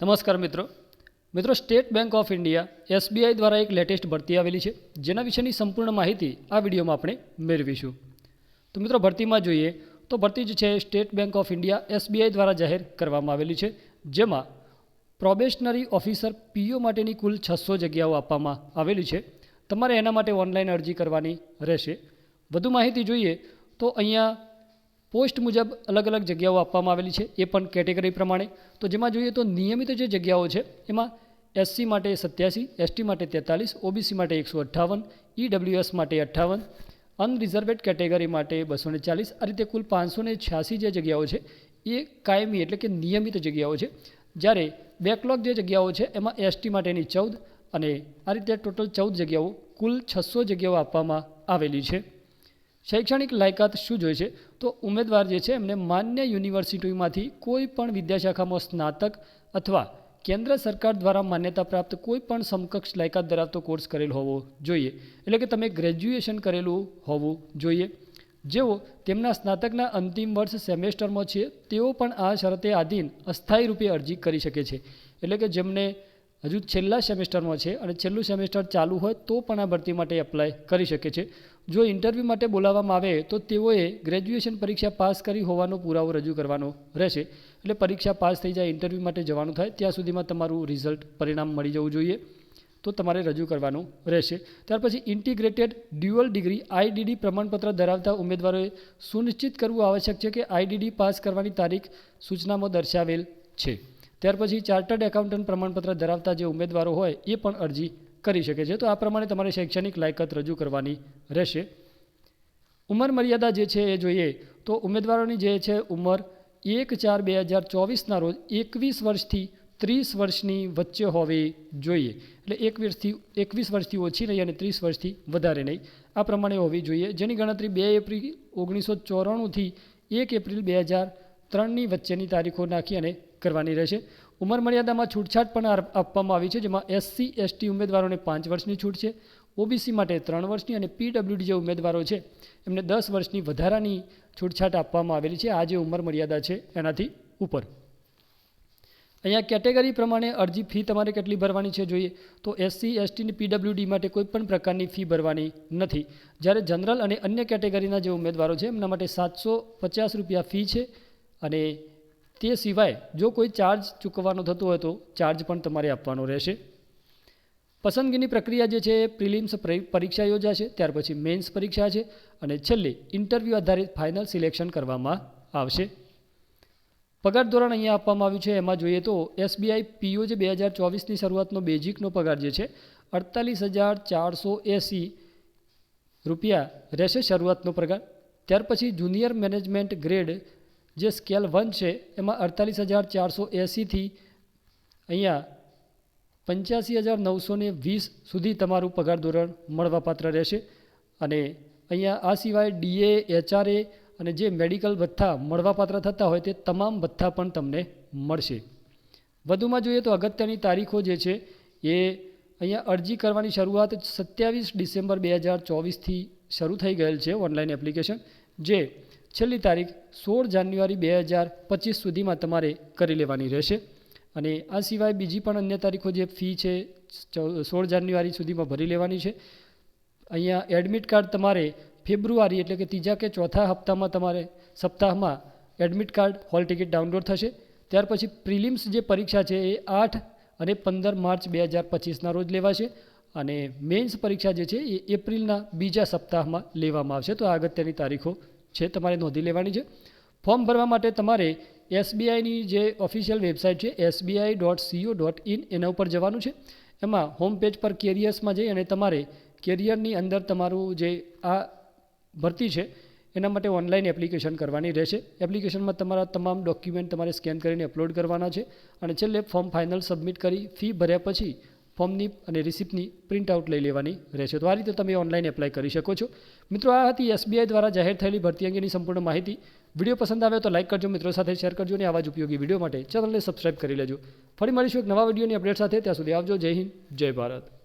નમસ્કાર મિત્રો. મિત્રો, State Bank of India, SBI દ્વારા એક લેટેસ્ટ ભરતી આવેલી છે. જેના વિશેની સંપૂર્ણ માહિતી આ વિડીયોમાં આપણે મેળવીશું. તો મિત્રો, ભરતીમાં જોઈએ તો ભરતી જ છે State Bank of India, SBI દ્વારા જાહેર કરવામાં આવેલી છે. જેમાં પ્રોબેશનરી ઓફિસર પીઓ માટેની કુલ છસો જગ્યાઓ આપવામાં આવેલી છે. તમારે એના માટે ઓનલાઈન અરજી કરવાની રહેશે. વધુ માહિતી જોઈએ તો અહીંયા પોસ્ટ મુજબ અલગ અલગ જગ્યાઓ આપવામાં આવેલી છે, એ પણ કેટેગરી પ્રમાણે. તો જેમાં જોઈએ તો નિયમિત જે જગ્યાઓ છે, એમાં એસસી માટે સત્યાસી, એસટી માટે તેતાલીસ, ઓબીસી માટે એકસો અઠ્ઠાવન, ઈડબ્લ્યુએસ માટે અઠ્ઠાવન, અનરિઝર્વેડ કેટેગરી માટે બસો ચાલીસ. આ રીતે કુલ પાંચસો છ્યાસી જે જગ્યાઓ છે, એ કાયમી એટલે કે નિયમિત જગ્યાઓ છે. જ્યારે બેકલોગ જે જગ્યાઓ છે, એમાં એસટી માટેની ચૌદ અને આ રીતે ટોટલ ચૌદ જગ્યાઓ કુલ છસો જગ્યાઓ આપવામાં આવેલી છે. શૈક્ષણિક લાયકાત શું જોઈએ છે તો ઉમેદવાર જે છે, એમને માન્ય યુનિવર્સિટીમાંથી કોઈ પણ વિદ્યાશાખામાં સ્નાતક અથવા કેન્દ્ર સરકાર દ્વારા માન્યતા પ્રાપ્ત કોઈ પણ સમકક્ષ લાયકાત ધરાવતો કોર્સ કરેલ હોવો જોઈએ. એટલે કે તમે ગ્રેજ્યુએશન કરેલું હોવું જોઈએ. જેઓ તેમના સ્નાતકના અંતિમ વર્ષ સેમેસ્ટરમાં છે, તેઓ પણ આ શરતે આધીન અસ્થાયી રૂપે અરજી કરી શકે છે. એટલે કે જેમને હજુ છેલ્લા સેમેસ્ટરમાં છે અને છેલ્લું સેમેસ્ટર ચાલુ હોય તો પણ આ ભરતી માટે એપ્લાય કરી શકે છે. જો ઇન્ટરવ્યૂ માટે બોલાવવામાં આવે તો તેઓએ ગ્રેજ્યુએશન પરીક્ષા પાસ કરી હોવાનો પુરાવો રજૂ કરવાનો રહેશે. એટલે પરીક્ષા પાસ થઈ જાય ઇન્ટરવ્યૂ માટે જવાનું થાય, ત્યાં સુધીમાં તમારું રિઝલ્ટ પરિણામ મળી જવું જોઈએ. તો તમારે રજૂ કરવાનું રહેશે. ત્યાર પછી ઇન્ટિગ્રેટેડ ડ્યુઅલ ડિગ્રી આઈડીડી પ્રમાણપત્ર ધરાવતા ઉમેદવારોએ સુનિશ્ચિત કરવું આવશ્યક છે કે આઈડીડી પાસ કરવાની તારીખ સૂચનામાં દર્શાવેલ છે. ત્યાર પછી ચાર્ટર્ડ એકાઉન્ટન્ટ પ્રમાણપત્ર ધરાવતા જે ઉમેદવારો હોય એ પણ અરજી કરી શકે છે. તો આ પ્રમાણે તમારે શૈક્ષણિક લાયકાત રજૂ કરવાની રહેશે. ઉંમર મર્યાદા જે છે એ જોઈએ તો ઉમેદવારોની જે છે ઉંમર એક ચાર બે હજાર ચોવીસના રોજ એકવીસ વર્ષથી ત્રીસ વર્ષની વચ્ચે હોવી જોઈએ. એટલે એક વર્ષથી, એકવીસ વર્ષથી ઓછી નહીં અને ત્રીસ વર્ષથી વધારે નહીં. આ પ્રમાણે હોવી જોઈએ. જેની ગણતરી બે એપ્રિલ ઓગણીસો ચોરાણુંથી એક એપ્રિલ બે હજાર ત્રણની વચ્ચેની તારીખો નાખી અને કરવાની રહેશે. ઉંમર મર્યાદામાં છૂટછાટ પણ આપવામાં આવી છે, જેમાં એસસી એસટી ઉમેદવારોને પાંચ વર્ષની છૂટ છે. ઓબીસી માટે ત્રણ વર્ષની અને પીડબ્લ્યુડી જે ઉમેદવારો છે, એમને દસ વર્ષની વધારાની છૂટછાટ આપવામાં આવેલી છે. આ જે ઉંમર મર્યાદા છે, એનાથી ઉપર. અહીંયા કેટેગરી પ્રમાણે અરજી ફી તમારે કેટલી ભરવાની છે જોઈએ? તો એસસી એસટીની પીડબ્લ્યુડી માટે કોઈપણ પ્રકારની ફી ભરવાની નથી. જ્યારે જનરલ અને અન્ય કેટેગરીના જે ઉમેદવારો છે, એમના માટે સાતસો પચાસ રૂપિયા ફી છે અને તે સિવાય જો કોઈ ચાર્જ ચૂકવવાનો થતો હોય તો ચાર્જ પણ તમારે આપવાનો રહેશે. પસંદગીની પ્રક્રિયા જે છે એ પ્રિલિમ્સ પરીક્ષા યોજાશે, ત્યાર પછી મેન્સ પરીક્ષા છે અને છેલ્લે ઇન્ટરવ્યૂ આધારિત ફાઇનલ સિલેક્શન કરવામાં આવશે. પગાર ધોરણ અહીંયા આપવામાં આવ્યું છે. એમાં જોઈએ તો એસબીઆઈ પીઓ જે બે હજાર ચોવીસની શરૂઆતનો બેઝિકનો પગાર જે છે, અડતાલીસ હજાર ચારસો એંસી રૂપિયા રહેશે શરૂઆતનો પગાર. ત્યાર પછી જુનિયર મેનેજમેન્ટ ગ્રેડ જે સ્કેલ વન છે, એમાં અડતાલીસ હજાર ચારસો એંસીથી અહીંયા પંચ્યાસી હજાર નવસોને વીસ સુધી તમારું પગાર ધોરણ મળવાપાત્ર રહેશે. અને અહીંયા આ સિવાય ડીએ એચઆરએ અને જે મેડિકલ ભથ્થા મળવાપાત્ર થતા હોય તે તમામ ભથ્થા પણ તમને મળશે. વધુમાં જોઈએ તો અગત્યની તારીખો જે છે, એ અહીંયા અરજી કરવાની શરૂઆત સત્યાવીસ ડિસેમ્બર બે હજાર ચોવીસથી શરૂ થઈ ગયેલ છે ઓનલાઈન એપ્લિકેશન, જે છેલ્લી તારીખ સોળ જાન્યુઆરી બે હજાર પચીસ સુધીમાં તમારે કરી લેવાની રહેશે. અને આ સિવાય બીજી પણ અન્ય તારીખો જે ફી છે સોળ જાન્યુઆરી સુધીમાં ભરી લેવાની છે. અહીંયા એડમિટ કાર્ડ તમારે ફેબ્રુઆરી એટલે કે ત્રીજા કે ચોથા હપ્તામાં તમારે સપ્તાહમાં admit card, hall ticket download થશે. ત્યાર પછી પ્રિલિમ્સ જે પરીક્ષા છે એ આઠ અને પંદર માર્ચ બે હજાર પચીસના રોજ લેવાશે. અને મેન્સ પરીક્ષા જે છે એ એપ્રિલના બીજા સપ્તાહમાં લેવામાં આવશે. તો આ અગત્યની તારીખો છે તમારે નોંધી લેવાની છે. ફોર્મ ભરવા માટે તમારે એસબીઆઈની જે ઓફિશિયલ વેબસાઇટ છે, SBI dot co dot in એના ઉપર જવાનું છે. એમાં હોમ પેજ પર કેરિયર્સમાં જઈ અને તમારે કેરિયરની અંદર તમારું જે આ ભરતી છે, એના માટે ઓનલાઈન એપ્લિકેશન કરવાની રહેશે. એપ્લિકેશનમાં તમારા તમામ ડોક્યુમેન્ટ તમારે સ્કેન કરીને અપલોડ કરવાના છે અને છેલ્લે ફોર્મ ફાઇનલ સબમિટ કરી ફી ભર્યા પછી ફોર્મની અને રિસિપ્ટની પ્રિન્ટ આઉટ લઈ લેવાની રહેશે. તો આ રીતે તમે ઓનલાઈન એપ્લાય કરી શકો છો. મિત્રો, આ હતી એસબીઆઈ દ્વારા જાહેર થયેલી ભરતી અંગેની સંપૂર્ણ માહિતી. વીડિયો પસંદ આવે તો લાઇક કરજો, મિત્રો સાથે શેર કરજો અને આવા જ ઉપયોગી વીડિયો માટે ચેનલને સબસ્ક્રાઇબ કરી લેજો. ફરી મળીશું એક નવા વિડીયોની અપડેટ સાથે. ત્યાં સુધી આવજો. જય હિન્દ, જય ભારત.